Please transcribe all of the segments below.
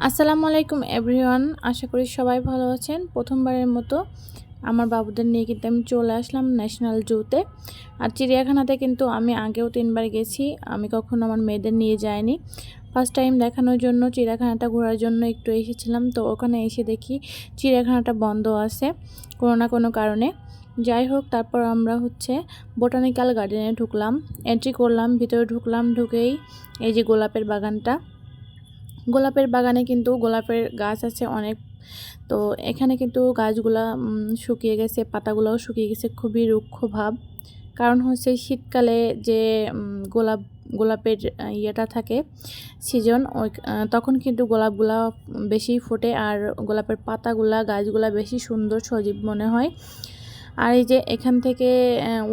আসসালামু আলাইকুম এভরিওয়ান, আশা করি সবাই ভালো আছেন। প্রথমবারের মতো আমার বাবুদের নিয়ে কিন্তু আমি চলে আসলাম ন্যাশনাল জুতে। আর চিড়িয়াখানাতে কিন্তু আমি আগেও তিনবার গেছি, আমি কখনো আমার মেয়েদের নিয়ে যাইনি। ফার্স্ট টাইম দেখানোর জন্য, চিড়িয়াখানাটা ঘোরার জন্য একটু এসেছিলাম, তো ওখানে এসে দেখি চিড়িয়াখানাটা বন্ধ আছে, কোনো না কোনো কারণে। যাই হোক, তারপর আমরা হচ্ছে বোটানিক্যাল গার্ডেনে ঢুকলাম এন্ট্রি করলাম, ভিতরে ঢুকলাম, ঢুকেই এই যে গোলাপের বাগানটা। গোলাপের বাগানে কিন্তু গোলাপের গাছ আছে অনেক। তো এখানে কিন্তু গাছগুলা শুকিয়ে গেছে, পাতাগুলোও শুকিয়ে গেছে, খুবই রুক্ষ ভাব। কারণ হচ্ছে শীতকালে যে গোলাপ, গোলাপের ইয়েটা থাকে সিজন ওই তখন কিন্তু গোলাপগুলা বেশি ফোটে আর গোলাপের পাতাগুলা, গাছগুলা বেশি সুন্দর সজীব মনে হয়। আর এই যে এখান থেকে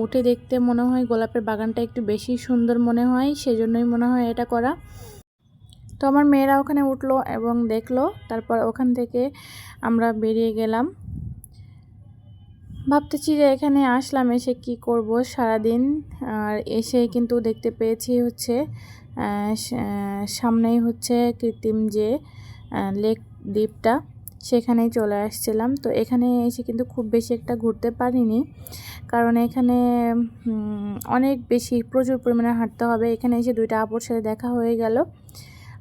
উঠে দেখতে মনে হয় গোলাপের বাগানটা একটু বেশি সুন্দর মনে হয়, সেজন্যই মনে হয় এটা করা। তো আমার মেয়েরা ওখানে উঠল এবং দেখল, তারপর ওখান থেকে আমরা বেরিয়ে গেলাম। ভাবতেছি যে এখানে আসলাম, এসে কি করব সারাদিন? আর এসে কিন্তু দেখতে পেয়েছি হচ্ছে সামনেই হচ্ছে কৃত্রিম যে লেক দ্বীপটা, সেখানেই চলে আসছিলাম। তো এখানে এসে কিন্তু খুব বেশি একটা ঘুরতে পারিনি, কারণ এখানে অনেক বেশি প্রচুর পরিমাণে হাঁটতে হবে। এখানে এসে দুইটা আপুর সাথে দেখা হয়ে গেল।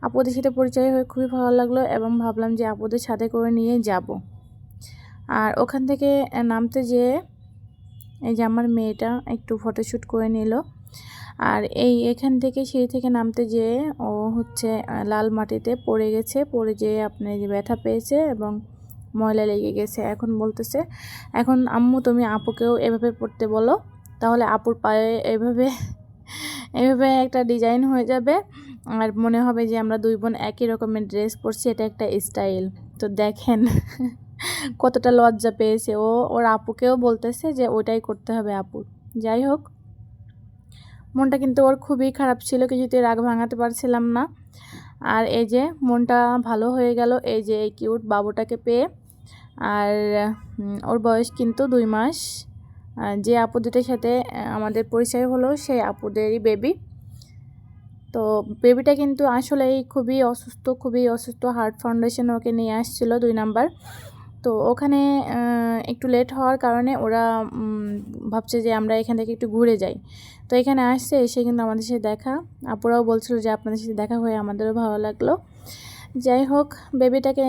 আপুদের সাথে পরিচয় হয়ে খুবই ভালো লাগল এবং ভাবলাম যে আপুদের সাথে করে নিয়ে যাব। আর ওখান থেকে নামতে যেয়ে এই যে আমার মেয়েটা একটু ফটোশ্যুট করে নিল। আর এই এখান থেকে সিঁড়ি থেকে নামতে যেয়ে ও হচ্ছে লাল মাটিতে পড়ে গেছে। পড়ে যেয়ে আপনার যে ব্যথা পেয়েছে এবং ময়লা লেগে গেছে এখন বলতেছে, এখন আম্মু তুমি আপুকেও এভাবে পড়তে বলো, তাহলে আপুর পায়ে এভাবে এভাবে একটা ডিজাইন হয়ে যাবে। আর মনে হবে যে আমরা দুই বোন একই রকমের ড্রেস পরছি, এটা একটা স্টাইল। তো দেখেন কতটা লজ্জা পেয়েছে। ও, ওর আপুকেও বলতেছে যে ওইটাই করতে হবে আপু। যাই হোক, মনটা কিন্তু ওর খুবই খারাপ ছিল, কিছুতে রাগ ভাঙাতে পারছিলাম না। আর এই যে মনটা ভালো হয়ে গেল, এই যে এই কিউট বাবুটাকে পেয়ে। আর ওর বয়স কিন্তু দুই মাস। যে আপুদের সাথে আমাদের পরিচয় হলো, সেই আপুদেরই বেবি তো বেবিটা কিন্তু আসলেই খুবই অসুস্থ খুবই অসুস্থ। হার্ট ফাউন্ডেশন ওকে নিয়ে আসছিল দুই নাম্বার। তো ওখানে একটু লেট হওয়ার কারণে ওরা ভাবছে যে আমরা এখান থেকে একটু ঘুরে যাই। তো এখানে আসছে, এসে কিন্তু আমাদের সাথে দেখা। আপুরাও বলছিল যে আপনাদের সাথে দেখা হয়ে আমাদেরও ভালো লাগল। যাই হোক, বেবিটাকে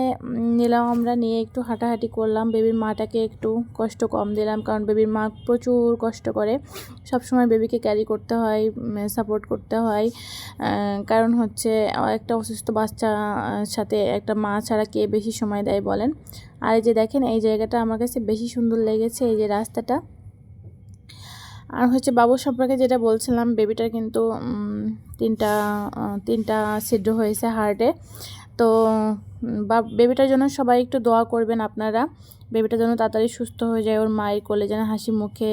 নিলাম আমরা, নিয়ে একটু হাঁটাহাঁটি করলাম। বেবির মাটাকে একটু কষ্ট কম দিলাম, কারণ বেবির মা প্রচুর কষ্ট করে। সব সময় বেবিকে ক্যারি করতে হয় সাপোর্ট করতে হয়। কারণ হচ্ছে, একটা অসুস্থ বাচ্চা সাথে একটা মা ছাড়া কে বেশি সময় দেয় বলেন? আর এই যে দেখেন, এই জায়গাটা আমার কাছে বেশি সুন্দর লেগেছে, এই যে রাস্তাটা। আর হচ্ছে বাবু সম্পর্কে যেটা বলছিলাম, বেবিটার কিন্তু তিনটা তিনটা ছিদ্র হয়েছে হার্টে তো বা, বেবিটার জন্য সবাই একটু দোয়া করবেন আপনারা। বেবিটা যেন তাড়াতাড়ি সুস্থ হয়ে যায়, ওর মায়ের কোলে যেন হাসি মুখে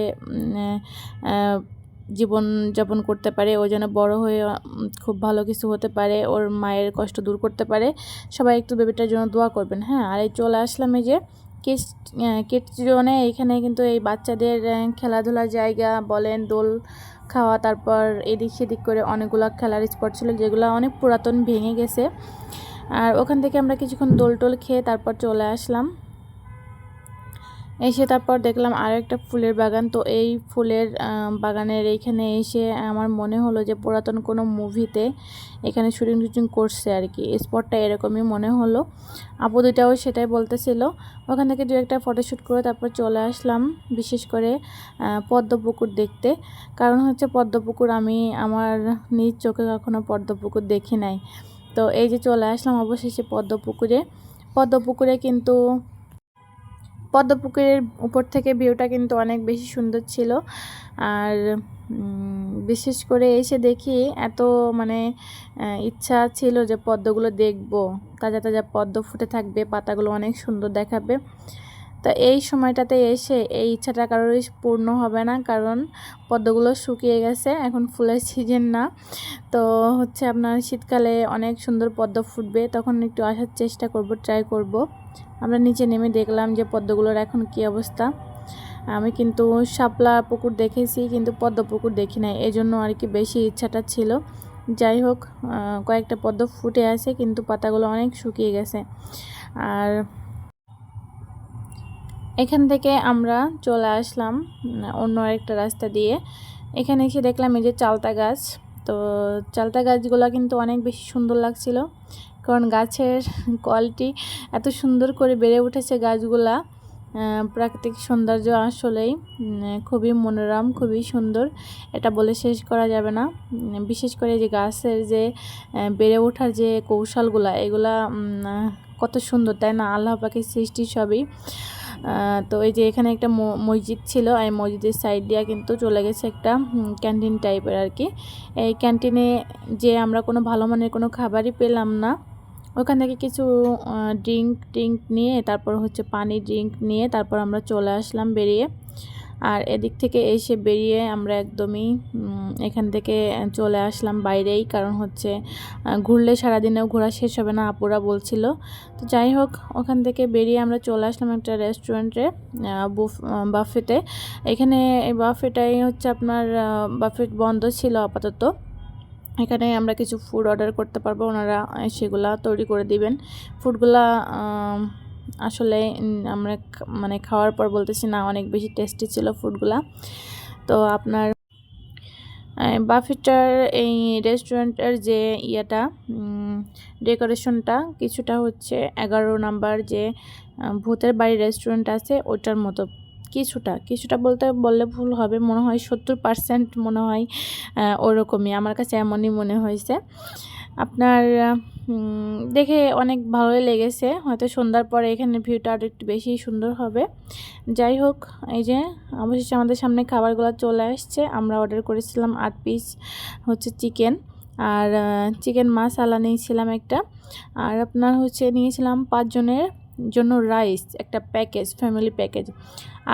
জীবন যাপন করতে পারে, ও যেন বড় হয়ে খুব ভালো কিছু হতে পারে, ওর মায়ের কষ্ট দূর করতে পারে। সবাই একটু বেবিটার জন্য দোয়া করবেন হ্যাঁ? আর এই চলে আসলাম এই যে কিডস কিডস জোনে, এখানে কিন্তু এই বাচ্চাদের খেলাধুলার জায়গা বলেন, দোল খাওয়া, তারপর এদিক সেদিক করে অনেকগুলো খেলার স্পট ছিল, যেগুলো অনেক পুরাতন ভেঙে গেছে। আর ওখান থেকে আমরা কিছুক্ষণ দোল টোল খেয়ে তারপর চলে আসলাম। এসে তারপর দেখলাম আরও একটা ফুলের বাগান। তো এই ফুলের বাগানের এইখানে এসে আমার মনে হলো যে পুরাতন কোনো মুভিতে এখানে শুটিং টুটিং করছে আর কি। স্পটটা এরকমই মনে হলো। আপু দুটাও সেটাই বলতেছিল। ওখান থেকে দু একটা ফটোশ্যুট করে তারপর চলে আসলাম, বিশেষ করে পদ্মপুকুর দেখতে। কারণ হচ্ছে পদ্মপুকুর আমি আমার নিজ চোখে কখনো পদ্মপুকুর দেখি নাই। তো এই যে চলে আসলাম অবশেষে পদ্মপুকুরে। পদ্মপুকুরে কিন্তু পদ্মপুকুরের উপর থেকে ভিউটা কিন্তু অনেক বেশি সুন্দর ছিল। আর বিশেষ করে এসে দেখি এত মানে ইচ্ছা ছিল যে পদ্মগুলো দেখব। তাজা তাজা পদ্ম ফুটে থাকবে, পাতাগুলো অনেক সুন্দর দেখাবে। তো এই সময়টাতে এসে এই ইচ্ছাটা কারোরই পূর্ণ হবে না, কারণ পদ্মগুলো শুকিয়ে গেছে, এখন ফুলের সিজন না। তো হচ্ছে আপনার শীতকালে অনেক সুন্দর পদ্ম ফুটবে, তখন একটু আসার চেষ্টা করব ট্রাই করব। আমরা নিচে নেমে দেখলাম যে পদ্মগুলোর এখন কি অবস্থা। আমি কিন্তু শাপলা পুকুর দেখেছি, কিন্তু পদ্ম পুকুর দেখি নাই এই জন্য আর কি বেশি ইচ্ছাটা ছিল। যাই হোক কয়েকটা পদ্ম ফুটে আছে, কিন্তু পাতাগুলো অনেক শুকিয়ে গেছে। আর এখান থেকে আমরা চলে আসলাম, অন্য আরেকটা রাস্তা দিয়ে। এখানে এসে দেখলাম এই যে চালতা গাছ। তো চালতা গাছগুলো কিন্তু অনেক বেশি সুন্দর লাগছিল, কারণ গাছের কোয়ালিটি এত সুন্দর করে বেড়ে উঠেছে গাছগুলা। প্রাকৃতিক সৌন্দর্য আসলেই খুবই মনোরম, খুবই সুন্দর। এটা বলে শেষ করা যাবে না। বিশেষ করে যে গাছের যে বেড়ে ওঠার যে কৌশলগুলা, এগুলা কত সুন্দর, তাই না? আল্লাহ পাখির সৃষ্টি সবই। তো এই যে এখানে একটা মসজিদ ছিল, এই মসজিদের সাইড দিয়ে কিন্তু চলে গেছে একটা ক্যান্টিন টাইপের আর কি। এই ক্যান্টিনে যে আমরা কোনো ভালো মানের কোনো খাবারই পেলাম না। ওখান থেকে কিছু ড্রিঙ্ক ট্রিঙ্ক নিয়ে তারপর হচ্ছে পানি ড্রিঙ্ক নিয়ে তারপর আমরা চলে আসলাম বেরিয়ে। আর এদিক থেকে এসে বেরিয়ে আমরা একদমই এখান থেকে চলে আসলাম বাইরেই। কারণ হচ্ছে ঘুরলে সারাদিনেও ঘোরা শেষ হবে না, আপুরা বলছিল। তো যাই হোক, ওখান থেকে বেরিয়ে আমরা চলে আসলাম একটা রেস্টুরেন্টে বাফেতে এখানে এই বাফেটাই হচ্ছে আপনার বাফেট বন্ধ ছিল আপাতত। এখানে আমরা কিছু ফুড অর্ডার করতে পারব, ওনারা সেগুলা তৈরি করে দিবেন। ফুডগুলা আসলে আমরা মানে খাওয়ার পর বলতেছি, না, অনেক বেশি টেস্টি ছিল ফুডগুলা তো আপনার বাফেটার এই রেস্টুরেন্টের যে ইয়েটা ডেকোরেশনটা কিছুটা হচ্ছে এগারো নাম্বার যে ভূতের বাড়ি রেস্টুরেন্ট আছে, ওটার মতো। কিছুটা কিছুটা বলতে, বললে ভুল হবে, মনে হয় সত্তর পার্সেন্ট মনে হয় ওরকমই। আমার কাছে এমনই মনে হয়েছে। আপনার দেখে অনেক ভালোই লেগেছে। হয়তো সন্ধ্যার পরে এখানে ভিউটা আরও একটু বেশি সুন্দর হবে। যাই হোক, এই যে অবশেষে আমাদের সামনে খাবারগুলো চলে আসছে। আমরা অর্ডার করেছিলাম আট পিস হচ্ছে চিকেন আর চিকেন মাসালা নিয়েছিলাম একটা। আর আপনার হচ্ছে নিয়েছিলাম পাঁচজনের জন্য রাইস একটা প্যাকেজ ফ্যামিলি প্যাকেজ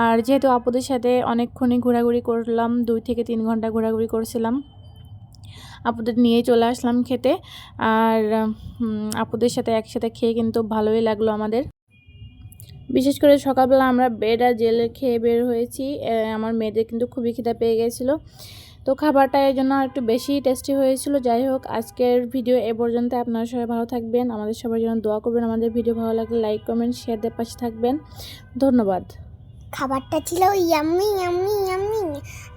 আর যেহেতু আপুদের সাথে অনেকক্ষণই ঘোরাঘুরি করলাম, দুই থেকে তিন ঘণ্টা ঘোরাঘুরি করেছিলাম আপুদের নিয়ে চলে আসলাম খেতে। আর আপুদের সাথে একসাথে খেয়ে কিন্তু ভালোই লাগল আমাদের। বিশেষ করে সকালবেলা আমরা বেড আর জেলে খেয়ে বের হয়েছি। আমার মেয়েদের কিন্তু খুবই খিদা পেয়ে গেছিল। তো খাবারটা এর জন্য একটু বেশি টেস্টি হয়েছিল। যাই হোক, আজকের ভিডিও এ পর্যন্ত আপনারা সবাই ভালো থাকবেন। আমাদের সবার জন্য দোয়া করবেন। আমাদের ভিডিও ভালো লাগলে লাইক কমেন্ট শেয়ার দিয়ে পাশে থাকবেন। ধন্যবাদ। খাবারটা ছিল ইয়াম্মি ইয়াম্মি ইয়াম্মি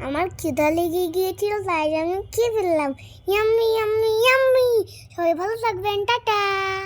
আমার খিদা লেগে গিয়েছিল, তাই আমি খেয়ে ফেললাম। Yummy yummy yummy. সবাই ভালো থাকবেন, টাটা।